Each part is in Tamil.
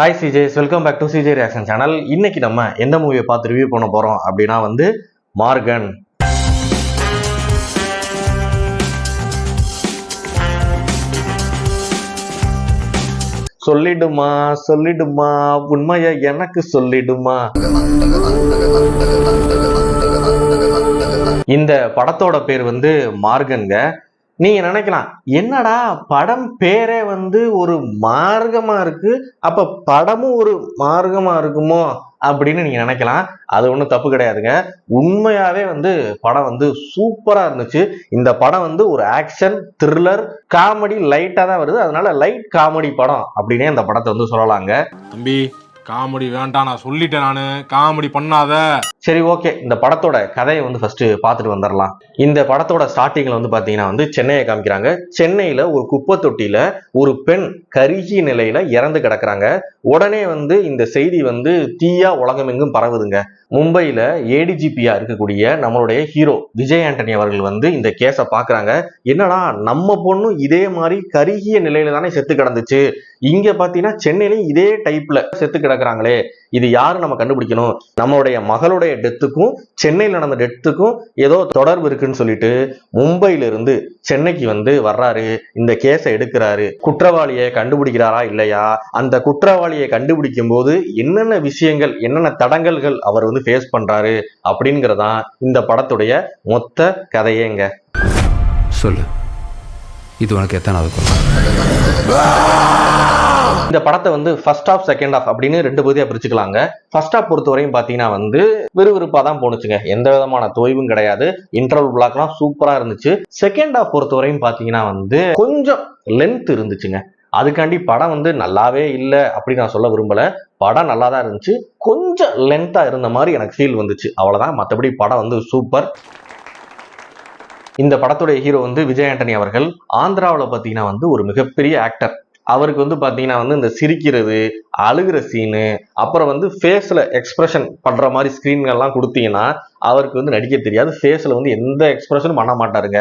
Hi CJs welcome back to CJ reaction channel இன்னைக்கு நம்ம எந்த மூவியை பார்த்து ரிவ்யூ பண்ண போறோம் அப்படின்னா வந்து மார்கன் சொல்லிடுமா சொல்லிடுமா உண்மைய எனக்கு சொல்லிடுமா? இந்த படத்தோட பேர் வந்து மார்கன்க நீங்க நினைக்கலாம் என்னடா படம் பேரே வந்து ஒரு மார்க்கமா இருக்கு அப்ப படமும் ஒரு மார்க்கமா இருக்குமோ அப்படின்னு நீங்க நினைக்கலாம். அது ஒன்றும் தப்பு கிடையாதுங்க. உண்மையாவே வந்து படம் வந்து சூப்பரா இருந்துச்சு. இந்த படம் வந்து ஒரு ஆக்ஷன் த்ரில்லர் காமெடி லைட்டா தான் வருது. அதனால லைட் காமெடி படம் அப்படின்னே இந்த படத்தை வந்து சொல்லலாங்க. தம்பி காமெடி வேண்டாம் நான் சொல்லிட்டேன் நானு. காமெடி பண்ணாத. சரி ஓகே. இந்த படத்தோட கதையை வந்து ஃபர்ஸ்ட் பார்த்துட்டு வந்துடலாம். இந்த படத்தோட ஸ்டார்டிங்ல வந்து பாத்தீங்கன்னா வந்து சென்னையை காமிக்கிறாங்க. சென்னையில ஒரு குப்பை தொட்டியில ஒரு பெண் கருகிய நிலையில இறந்து கிடக்குறாங்க. உடனே வந்து இந்த செய்தி வந்து தீயா உலகமெங்கும் பரவுதுங்க. மும்பையில ஏடிஜிபியா இருக்கக்கூடிய நம்மளுடைய ஹீரோ விஜய் ஆண்டனி அவர்கள் வந்து இந்த கேஸை பாக்குறாங்க என்னடா நம்ம பொண்ணும் இதே மாதிரி கருகிய நிலையில தானே செத்து கிடந்துச்சு? இங்க பாத்தீங்கன்னா சென்னையிலையும் இதே டைப்ல செத்து கிடக்குறாங்களே இது யாரு நம்ம கண்டுபிடிக்கணும்? நம்மளுடைய மகளுடைய டெத்துக்கும் சென்னையில் நடந்த டெத்துக்கும் ஏதோ தொடர்பு இருக்குன்னு சொல்லிட்டு மும்பையில இருந்து சென்னைக்கு வந்து வர்றாரு. இந்த கேஸை எடுக்கிறாரு. குற்றவாளியை கண்டுபிடிக்கிறாரா இல்லையா? அந்த குற்றவாளியை கண்டுபிடிக்கும் போது என்னென்ன விஷயங்கள் என்னென்ன தடங்கல்கள் அவர் வந்து ஃபேஸ் பண்றாரு அப்படிங்கிறதான் இந்த படத்துடைய மொத்த கதையேங்க. சொல்லு. இது உனக்கு எத்தனாவது இந்த படத்தை வந்து ஃபர்ஸ்ட் ஆஃப் செகண்ட் ஆஃப் அப்படின்னு ரெண்டு பகுதியா பிரிச்சுக்கலாங்க. ஃபர்ஸ்ட் ஆஃப் பொறுத்தவரையும் பாத்தீங்கன்னா வந்து விறுவிறுப்பா தான் போணுச்சுங்க. எந்த விதமான தொய்வும் கிடையாது. இன்டர்வல் பிளாக்லாம் சூப்பரா இருந்துச்சு. செகண்ட் ஆஃப் பொறுத்தவரையும் பாத்தீங்கன்னா வந்து கொஞ்சம் லென்த் இருந்துச்சுங்க. அதுக்காண்டி படம் வந்து நல்லாவே இல்லை அப்படின்னு நான் சொல்ல விரும்பல. படம் நல்லா தான் இருந்துச்சு. கொஞ்சம் லென்த்தா இருந்த மாதிரி எனக்கு ஃபீல் வந்துச்சு. அவ்வளவுதான். மற்றபடி படம் வந்து சூப்பர் இந்த படத்துடைய ஹீரோ வந்து விஜய் ஆண்டனி அவர்கள் ஆந்திராவில் பார்த்தீங்கன்னா வந்து ஒரு மிகப்பெரிய ஆக்டர் அவருக்கு வந்து பார்த்தீங்கன்னா வந்து இந்த சிரிக்கிறது அழுகிற சீனு அப்புறம் வந்து ஃபேஸில் எக்ஸ்பிரஷன் பண்ணுற மாதிரி ஸ்க்ரீன்கள்லாம் கொடுத்தீங்கன்னா அவருக்கு வந்து நடிக்க தெரியாது. ஃபேஸில் வந்து எந்த எக்ஸ்பிரஷனும் பண்ண மாட்டாருங்க.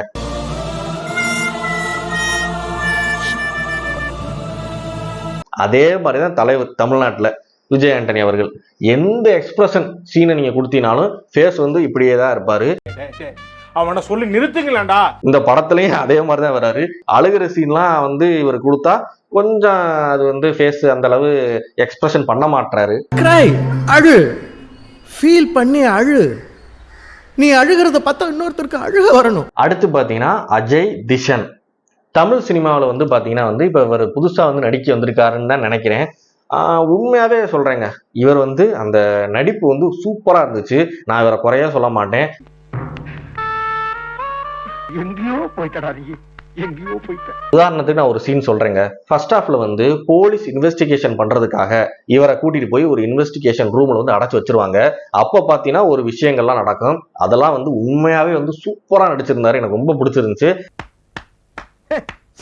அதே மாதிரி தான் தலைவர் தமிழ்நாட்டில் விஜய் ஆண்டனி அவர்கள். எந்த எக்ஸ்பிரஷன் சீனை நீங்கள் கொடுத்தீங்கனாலும் ஃபேஸ் வந்து இப்படியே தான் இருப்பார் அவனை சொல்லி நிறுத்துங்களேன்டா. இந்த படத்துலயும் அதே மாதிரி தான் வராரு. அழுகிற சீன்லாம் வந்து இவர் கொடுத்தா கொஞ்சம் அது வந்து ஃபேஸ் அந்த அளவு எக்ஸ்பிரஷன் பண்ண மாட்டாரு கிரை அழு. ஃபீல் பண்ணி அழு. நீ அழுகிறத பார்த்தா இன்னொருத்தருக்கு அழுக வரணும். அடுத்து பார்த்தீங்கன்னா அஜய் திஷன். தமிழ் சினிமாவில் வந்து பார்த்தீங்கன்னா வந்து இப்போ இவர் புதுசாக வந்து நடிக்க வந்திருக்காருன்னு தான் நினைக்கிறேன். ஆஹ் உண்மையாவே சொல்றேங்க. இவர் வந்து அந்த நடிப்பு வந்து சூப்பரா இருந்துச்சு. நான் இவரை குறையா சொல்ல மாட்டேன். எங்கேயோ போயிட்டடா நீ. எங்கேயோ போயிட்ட. உதாரணத்துக்கு நான் ஒரு சீன் சொல்றேங்க. ஃபர்ஸ்ட் ஹாஃப்ல வந்து போலீஸ் இன்வெஸ்டிகேஷன் பண்றதுக்காக இவரை கூட்டிட்டு போய் ஒரு இன்வெஸ்டிகேஷன் ரூம்ல வந்து அடைச்சு வச்சிருவாங்க. அப்ப பாத்தீங்கன்னா ஒரு விஷயங்கள்லாம் நடக்கும். அதெல்லாம் வந்து உண்மையாவே வந்து சூப்பரா நடிச்சிருந்தாரு. எனக்கு ரொம்ப பிடிச்சிருந்துச்சு.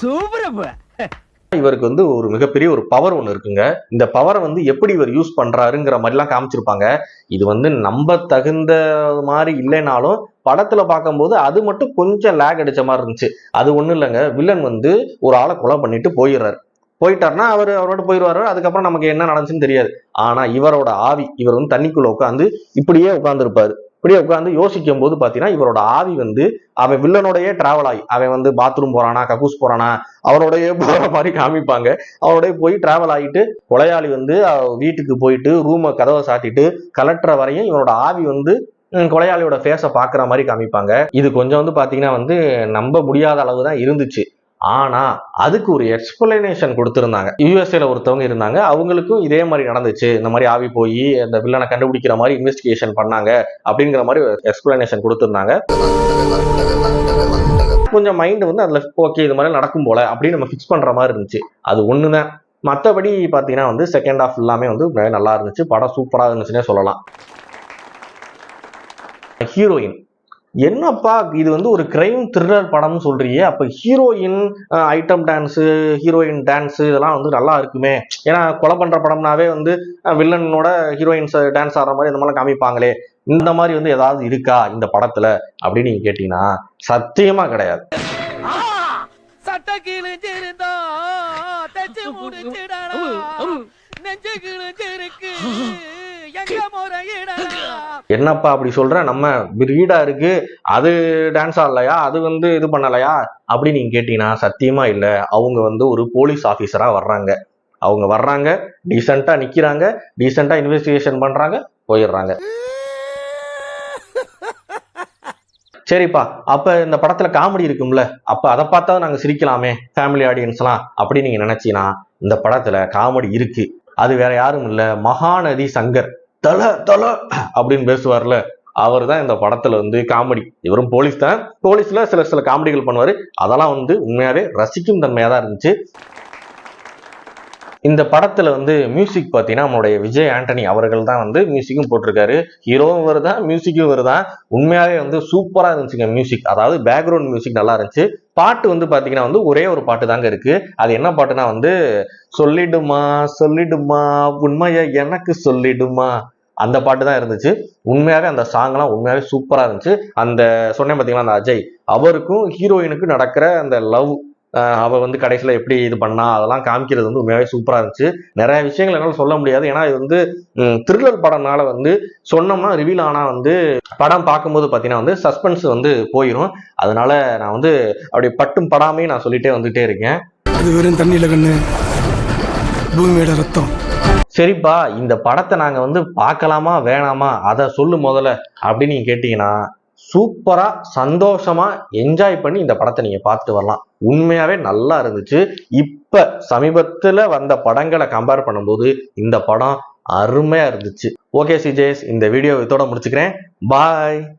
சூப்பரப்ப இவருக்கு வந்து ஒரு மிகப்பெரிய ஒரு பவர் ஒன்று இருக்குங்க. இந்த பவரை வந்து எப்படி இவர் யூஸ் பண்றாருங்கிற மாதிரிலாம் காமிச்சிருப்பாங்க. இது வந்து நம்ப தகுந்த மாதிரி இல்லைனாலும் படத்துல பார்க்கும்போது அது மட்டும் கொஞ்சம் லேக் அடிச்ச மாதிரி இருந்துச்சு. அது ஒன்றும் இல்லைங்க. வில்லன் வந்து ஒரு ஆளை கொலை பண்ணிட்டு போயிடுறாரு. போயிட்டார்னா அவர் அவரோட போயிடுவாரு. அதுக்கப்புறம் நமக்கு என்ன நடந்துச்சுன்னு தெரியாது. ஆனா இவரோட ஆவி இவர் வந்து தண்ணிக்குள்ள உட்காந்து இப்படியே உட்காந்துருப்பாரு இப்படியே உட்காந்து யோசிக்கும் போது பாத்தீங்கன்னா இவரோட ஆவி வந்து அவன் வில்லனோடயே டிராவல் ஆகி அவன் வந்து பாத்ரூம் போறானா கக்கூஸ் போறானா அவனோடயே போற மாதிரி காமிப்பாங்க. அவனோடய போய் டிராவல் ஆகிட்டு கொலையாளி வந்து வீட்டுக்கு போயிட்டு ரூமை கதவை சாத்திட்டு கலட்டுற வரையும் இவனோட ஆவி வந்து கொலையாளியோட ஃபேஸை பார்க்குற மாதிரி காமிப்பாங்க. இது கொஞ்சம் வந்து பார்த்தீங்கன்னா வந்து நம்ப முடியாத அளவு தான் இருந்துச்சு. ஆனால் அதுக்கு ஒரு எக்ஸ்பிளனேஷன் கொடுத்துருந்தாங்க. யூஎஸ்ஏல ஒருத்தவங்க இருந்தாங்க. அவங்களுக்கும் இதே மாதிரி நடந்துச்சு. இந்த மாதிரி ஆவி போய் அந்த வில்லனை கண்டுபிடிக்கிற மாதிரி இன்வெஸ்டிகேஷன் பண்ணாங்க அப்படிங்கிற மாதிரி எக்ஸ்பிளனேஷன் கொடுத்துருந்தாங்க. கொஞ்சம் மைண்ட் வந்து அதில் ஓகே இது மாதிரி நடக்கும் போல அப்படின்னு நம்ம ஃபிக்ஸ் பண்ணுற மாதிரி இருந்துச்சு. அது ஒன்று தான் மற்றபடி பார்த்தீங்கன்னா வந்து செகண்ட் ஹாஃப் எல்லாமே வந்து நல்லா இருந்துச்சு. படம் சூப்பராக இருந்துச்சுன்னே சொல்லலாம். ஹீரோயின். என்னப்பா இது வந்து ஒரு கிரைம் த்ரில்லர் படம்னு சொல்றியே அப்ப heroine item dance heroine dance இதெல்லாம் வந்து நல்லா இருக்குமே. ஏன்னா கொலை பண்ற படம்னாவே வந்து வில்லனோட ஹீரோயின்ஸ் டான்ஸ் ஆடுற மாதிரி இந்த மாதிரிலாம் காமிப்பாங்களே. இந்த மாதிரி வந்து ஏதாவது இருக்கா இந்த படத்துல? அப்படின்னு நீங்க கேட்டீங்கன்னா சத்தியமா கிடையாது. சட்ட கிழிஞ்சிருந்தா என்னப்பா அப்படி சொல்ற? நம்ம பிரீடா இருக்கு. அது டான்ஸ் ஆடலையா? அது வந்து இது பண்ணலையா? அப்படி நீங்க கேட்டீங்கன்னா சத்தியமா இல்ல. அவங்க வந்து ஒரு போலீஸ் ஆபீசரா வர்றாங்க. அவங்க வர்றாங்க டீசெண்டா நிக்கிறாங்க டீசெண்டா இன்வெஸ்டிகேஷன் பண்றாங்க போயிடுறாங்க. சரிப்பா அப்ப இந்த படத்துல காமெடி இருக்கும்ல அப்ப அதை பார்த்தா நாங்க சிரிக்கலாமே ஃபேமிலி ஆடியன்ஸ்லாம் அப்படி நீங்க நினைச்சீங்கன்னா இந்த படத்துல காமெடி இருக்கு. அது வேற யாரும் இல்ல. மகாநதி சங்கர். தல தல அப்படின்னு பேசுவார்ல அவர் தான் இந்த படத்துல வந்து காமெடி இவரும் போலீஸ் தான். போலீஸ்ல சில சில காமெடிகள் பண்ணுவாரு. அதெல்லாம் வந்து உண்மையாவே ரசிக்கும் தன்மையா தான் இருந்துச்சு. இந்த படத்துல வந்து மியூசிக் பார்த்தீங்கன்னா நம்மளுடைய விஜய் ஆண்டனி அவர்கள் தான் வந்து மியூசிக்கும் போட்டிருக்காரு. ஹீரோவும் வருதா மியூசிக்கும் வருதா? உண்மையாகவே வந்து சூப்பராக இருந்துச்சுங்க மியூசிக் அதாவது பேக்ரவுண்ட் மியூசிக் நல்லா இருந்துச்சு. பாட்டு வந்து பார்த்தீங்கன்னா வந்து ஒரே ஒரு பாட்டு தாங்க இருக்கு. அது என்ன பாட்டுனா வந்து சொல்லிடுமா சொல்லிடுமா உண்மையை எனக்கு சொல்லிடுமா? அந்த பாட்டு தான் இருந்துச்சு. உண்மையாக அந்த சாங்லாம் உண்மையாகவே சூப்பராக இருந்துச்சு. அந்த சொன்னேன் பாத்தீங்களா அந்த அஜய். அவருக்கும் ஹீரோயினுக்கும் நடக்கிற அந்த லவ் அவ வந்து கடைசியில எப்படி இது பண்ணா அதெல்லாம் காமிக்கிறது வந்து உண்மையாவே சூப்பரா இருந்துச்சு. நிறைய விஷயங்கள் என்னால சொல்ல முடியாது. ஏன்னா இது வந்து த்ரில்லர் படம்னால வந்து சொன்னோம்னா ரிவீல் ஆனா வந்து படம் பார்க்கும்போது பாத்தீங்கன்னா வந்து சஸ்பென்ஸ் வந்து போயிடும் அதனால நான் வந்து அப்படி பட்டும் படாமே நான் சொல்லிட்டே வந்துட்டே இருக்கேன். அது வெறும் தண்ணியில கண்ணு. பூமியோட ரத்தம். சரிப்பா இந்த படத்தை நாங்க வந்து பார்க்கலாமா வேணாமா அதை சொல்லு முதல்ல அப்படின்னு நீங்க கேட்டீங்கன்னா சூப்பரா சந்தோஷமா என்ஜாய் பண்ணி இந்த படத்தை நீங்க பார்த்துட்டு வரலாம். உண்மையாவே நல்லா இருந்துச்சு. இப்ப சமீபத்துல வந்த படங்களை கம்பேர் பண்ணும்போது இந்த படம் அருமையா இருந்துச்சு. ஓகே சிஜேஸ் இந்த வீடியோ இதோட முடிச்சுக்கிறேன். பாய்